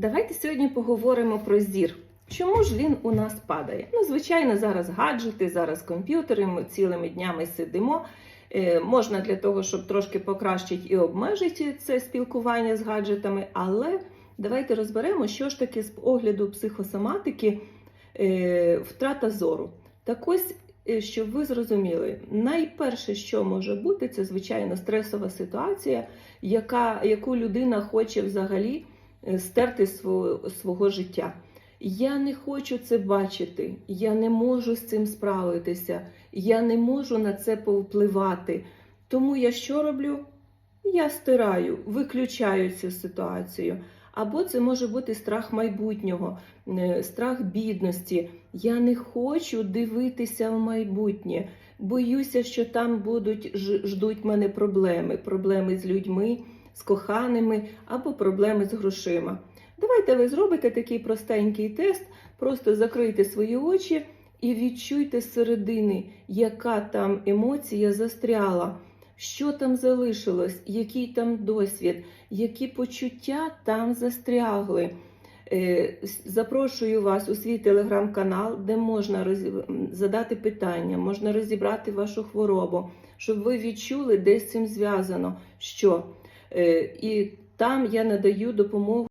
Давайте сьогодні поговоримо про зір. Чому ж він у нас падає? Ну, звичайно, зараз гаджети, зараз комп'ютери, ми цілими днями сидимо. Е, можна для того, щоб трошки покращити і обмежити це спілкування з гаджетами, але давайте розберемо, що ж таке з огляду психосоматики е, втрата зору. Так ось, е, щоб ви зрозуміли, найперше, що може бути, це звичайно стресова ситуація, яка, яку людина хоче взагалі стерти свого, свого життя. Я не хочу це бачити, я не можу з цим справитися, я не можу на це повпливати. Тому я що роблю? Я стираю, виключаю цю ситуацію. Або це може бути страх майбутнього, е, страх бідності. Я не хочу дивитися в майбутнє. Боюся, що там будуть ждуть мене проблеми, проблеми з людьми, з коханими або проблеми з грошима. Давайте ви зробите такий простенький тест, просто закрийте свої очі і відчуйте зсередини, яка там емоція застряла, що там залишилось, який там досвід, які почуття там застрягли. Е, Запрошую вас у свій телеграм-канал, де можна роз- задати питання, можна розібрати вашу хворобу, щоб ви відчули, де з цим зв'язано, що. Е, І там я надаю допомогу.